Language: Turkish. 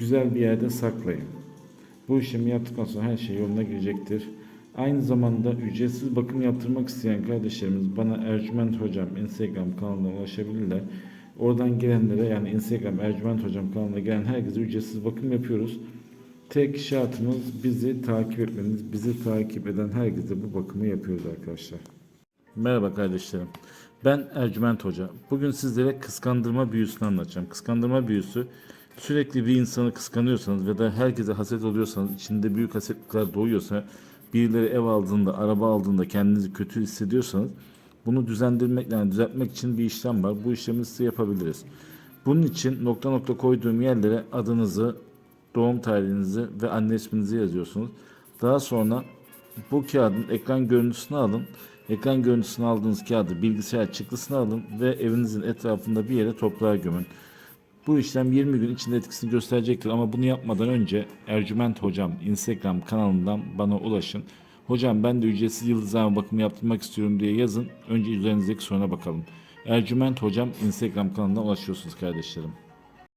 güzel bir yerde saklayın. Bu işlemi yaptıktan sonra her şey yoluna girecektir. Aynı zamanda ücretsiz bakım yaptırmak isteyen kardeşlerimiz bana Ercüment Hocam Instagram kanalına ulaşabilirler. Oradan gelenlere yani Instagram Ercüment Hocam kanalına gelen herkese ücretsiz bakım yapıyoruz. Tek şartımız bizi takip etmeniz. Bizi takip eden herkese bu bakımı yapıyoruz arkadaşlar. Merhaba kardeşlerim. Ben Ercüment Hoca. Bugün sizlere kıskandırma büyüsünü anlatacağım. Kıskandırma büyüsü sürekli bir insanı kıskanıyorsanız ve da herkese haset oluyorsanız, içinde büyük hasetlikler doğuyorsa, birileri ev aldığında, araba aldığında kendinizi kötü hissediyorsanız bunu düzendirmek, yani düzeltmek için bir işlem var. Bu işlemi size yapabiliriz. Bunun için nokta nokta koyduğum yerlere adınızı, doğum tarihinizi ve anne isminizi yazıyorsunuz. Daha sonra bu kağıdın ekran görüntüsünü alın. Ekran görüntüsünü aldığınız kağıdı bilgisayar çıktısını alın ve evinizin etrafında bir yere toprağa gömün. Bu işlem 20 gün içinde etkisini gösterecektir ama bunu yapmadan önce Ercüment Hocam Instagram kanalından bana ulaşın. Hocam ben de ücretsiz yıldızlama bakımı yaptırmak istiyorum diye yazın. Önce üzerinizdeki soruna bakalım. Ercüment Hocam Instagram kanalına ulaşıyorsunuz kardeşlerim.